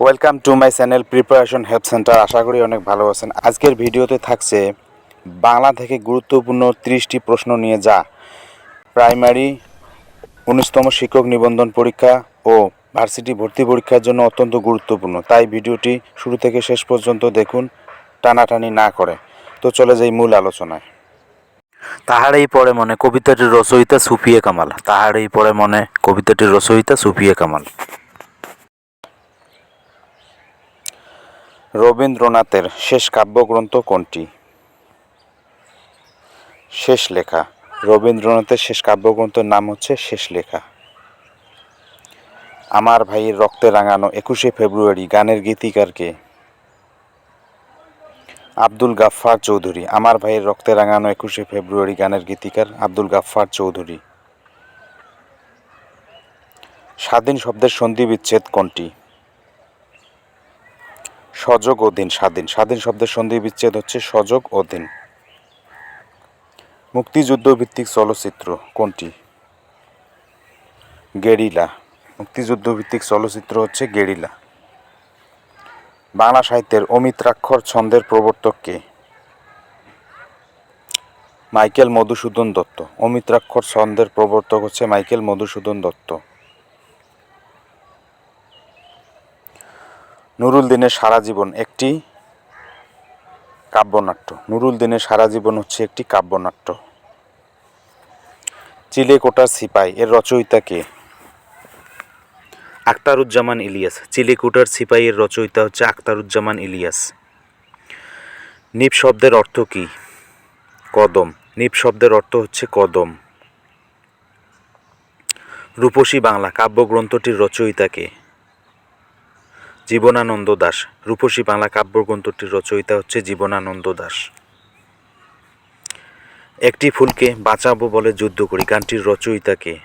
Welcome to my channel preparation help centre আশা করি অনেক ভালো আছেন। আজকের ভিডিওতে থাকছে বাংলা থেকে গুরুত্বপূর্ণ ত্রিশটি প্রশ্ন নিয়ে যা। প্রাইমারি উনিশতম শিক্ষক নিবন্ধন পরীক্ষা ও ভার্সিটি ভর্তি পরীক্ষার জন্য অত্যন্ত গুরুত্বপূর্ণ। তাই ভিডিওটি শুরু থেকে শেষ পর্যন্ত দেখুন, টানাটানি না করে। তো চলে যাই মূল আলোচনায়। তাহারই পরে মনে কবিতাটির রচয়িতা সুফিয়া কামাল। তাহারই পরে মনে কবিতাটির রচয়িতা সুফিয়া কামাল। রবীন্দ্রনাথের শেষ কাব্যগ্রন্থ কোনটি? শেষ লেখা। রবীন্দ্রনাথের শেষ কাব্যগ্রন্থের নাম হচ্ছে শেষ লেখা। আমার ভাইয়ের রক্তে রাঙানো একুশে ফেব্রুয়ারি গানের গীতিকারকে আব্দুল গাফফার চৌধুরী। আমার ভাইয়ের রক্তে রাঙানো একুশে ফেব্রুয়ারি গানের গীতিকার আব্দুল গাফফার চৌধুরী। স্বাধীন শব্দের সন্ধি বিচ্ছেদ কোনটি? সযোগ অধীন স্বাধীন। স্বাধীন শব্দের সন্ধি বিচ্ছেদ হচ্ছে সযোগ অধীন মুক্তিযুদ্ধ ভিত্তিক চলচ্চিত্র কোনটি? গেরিলা। মুক্তিযুদ্ধ ভিত্তিক চলচ্চিত্র হচ্ছে গেরিলা। বাংলা সাহিত্যের অমিত্রাক্ষর ছন্দের প্রবর্তক কে? মাইকেল মধুসূদন দত্ত। অমিত্রাক্ষর ছন্দের প্রবর্তক হচ্ছে মাইকেল মধুসূদন দত্ত। নুরুল দিনের সারা জীবন একটি কাব্যনাট্য। নুরুল দিনের সারা জীবন হচ্ছে একটি কাব্যনাট্য। চিলেকোটার সিপাই, এর রচয়িতা কে? আখতারুজ্জামান ইলিয়াস। চিলেকোটার সিপাই, এর রচয়িতা হচ্ছে আখতারুজ্জামান ইলিয়াস। নিপ শব্দের অর্থ কী? কদম। নিপ শব্দের অর্থ হচ্ছে কদম। রূপসী বাংলা, কাব্যগ্রন্থটির রচয়িতা কে? জীবনানন্দ দাস। রূপসী বাংলা কাব্যগ্রন্থটির রচয়িতা হচ্ছে জীবনানন্দ দাস। একটি ফুলকে বাঁচাবো বলে যুদ্ধ করি, গানটির রচয়িতা কে?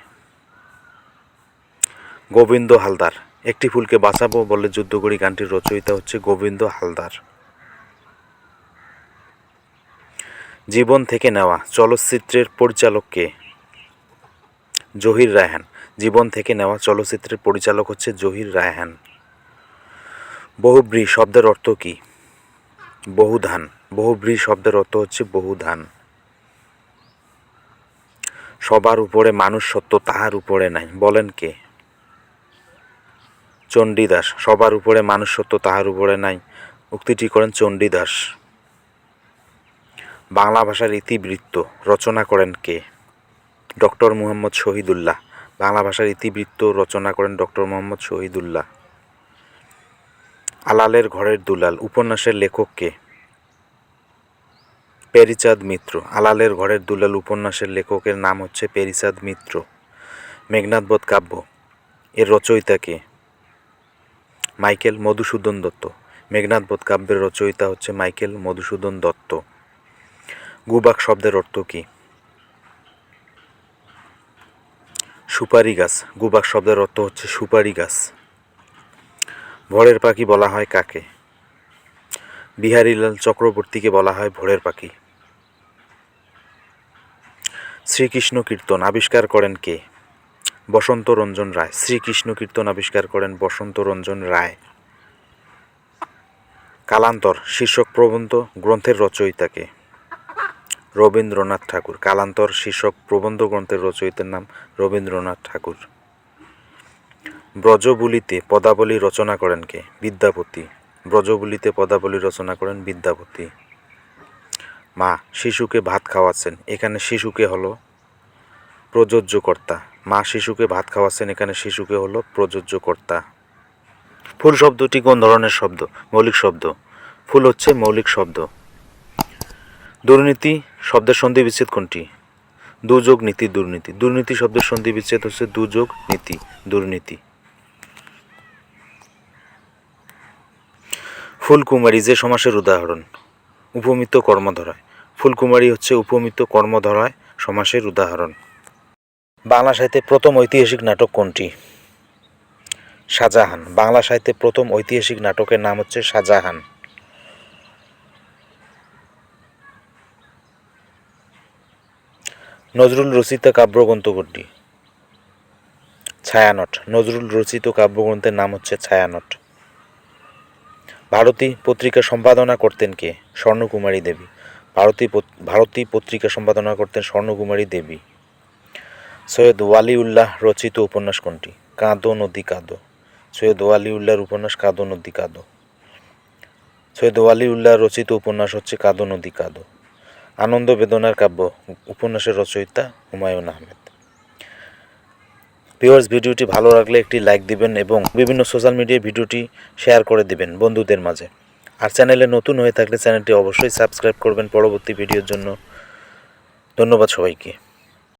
গোবিন্দ হালদার। একটি ফুলকে বাঁচাবো বলে যুদ্ধ করি, গানটির রচয়িতা হচ্ছে গোবিন্দ হালদার। জীবন থেকে নেওয়া চলচ্চিত্রের পরিচালক কে? জহির রায়হান। জীবন থেকে নেওয়া চলচ্চিত্রের পরিচালক হচ্ছে জহির রায়হান। বহুব্রী শব্দের অর্থ কী? বহুধান। বহুব্রী শব্দের অর্থ হচ্ছে বহুধান। সবার উপরে মানুষ সত্য তাহার উপরে নাই। বলেন কে? চণ্ডীদাস। সবার উপরে মানুষ সত্য তাহার উপরে নাই। উক্তিটি করেন চণ্ডীদাস। বাংলা ভাষার ইতিবৃত্ত। রচনা করেন কে? ডক্টর মুহাম্মদ শহীদুল্লাহ। বাংলা ভাষার ইতিবৃত্ত রচনা করেন ডক্টর মোহাম্মদ শহীদুল্লাহ। আলালের ঘরের দুলাল, উপন্যাসের লেখক কে? পেরিচাঁদ মিত্র। আলালের ঘরের দুলাল, উপন্যাসের লেখকের নাম হচ্ছে পেরিচাঁদ মিত্র। মেঘনাথবোধ কাব্য। এর রচয়িতা কে? মাইকেল মধুসূদন দত্ত। মেঘনাথবোধ কাব্যের রচয়িতা হচ্ছে মাইকেল মধুসূদন দত্ত। গুবাক শব্দের অর্থ কী? সুপারি গাছ গুবাক শব্দের অর্থ হচ্ছে সুপারি গাছ ভোরের পাখি বলা হয় কাকে? বিহারীলাল চক্রবর্তীকে বলা হয় ভোরের পাখি। শ্রীকৃষ্ণ কীর্তন আবিষ্কার করেন কে? বসন্ত রঞ্জন রায়। শ্রীকৃষ্ণ কীর্তন আবিষ্কার করেন বসন্ত রঞ্জন রায়। কালান্তর, শীর্ষক প্রবন্ধ, গ্রন্থের রচয়িতাকে। রবীন্দ্রনাথ ঠাকুর। কালান্তর, শীর্ষক প্রবন্ধ, গ্রন্থের রচয়িতার নাম রবীন্দ্রনাথ ঠাকুর। ব্রজবুলিতে পদাবলী রচনা করেন কে? বিদ্যাপতি। ব্রজবুলিতে পদাবলী রচনা করেন বিদ্যাপতি। মা, শিশুকে ভাত খাওয়াচ্ছেন, এখানে শিশুকে হলো প্রযোজ্যকর্তা। মা, শিশুকে ভাত খাওয়াচ্ছেন, এখানে শিশুকে হলো প্রযোজ্যকর্তা। ফুল শব্দটি কোন ধরনের শব্দ? মৌলিক শব্দ। ফুল হচ্ছে মৌলিক শব্দ। দুর্নীতি শব্দের সন্ধি বিচ্ছেদ কোনটি? দুযোগ নীতি দুর্নীতি। দুর্নীতি শব্দের সন্ধি বিচ্ছেদ হচ্ছে দুযোগ নীতি, দুর্নীতি। ফুলকুমারী যে সমাসের উদাহরণ, উপমিত কর্মধরায়। ফুলকুমারী হচ্ছে উপমিত কর্মধরায় সমাসের উদাহরণ। বাংলা সাহিত্যে প্রথম ঐতিহাসিক নাটক কোনটি? শাহজাহান। বাংলা সাহিত্যে প্রথম ঐতিহাসিক নাটকের নাম হচ্ছে শাহজাহান। নজরুল রচিত কাব্যগ্রন্থ কোনটি? ছায়ানট। নজরুল রচিত কাব্যগ্রন্থের নাম হচ্ছে ছায়ানট। ভারতী পত্রিকা সম্পাদনা করতেন কে? স্বর্ণকুমারী দেবী। ভারতী ভারতী পত্রিকা সম্পাদনা করতেন স্বর্ণকুমারী দেবী। সৈয়দ ওয়ালিউল্লাহ রচিত উপন্যাস কোনটি? কাঁদো নদী কাঁদো। সৈয়দ ওয়ালিউল্লাহর উপন্যাস কাঁদো নদী কাঁদো। সৈয়দ ওয়ালিউল্লাহ রচিত উপন্যাস হচ্ছে কাঁদো নদী কাঁদো। আনন্দ বেদনার কাব্য, উপন্যাসের রচয়িতা হুমায়ুন আহমেদ। ভিউয়ার্স, ভিডিওটি ভালো লাগলে একটি লাইক দিবেন এবং বিভিন্ন সোশ্যাল মিডিয়ায় ভিডিওটি শেয়ার করে দিবেন বন্ধুদের মাঝে। আর চ্যানেলে নতুন হয়ে থাকলে চ্যানেলটি অবশ্যই সাবস্ক্রাইব করবেন পরবর্তী ভিডিওর জন্য। ধন্যবাদ সবাইকে।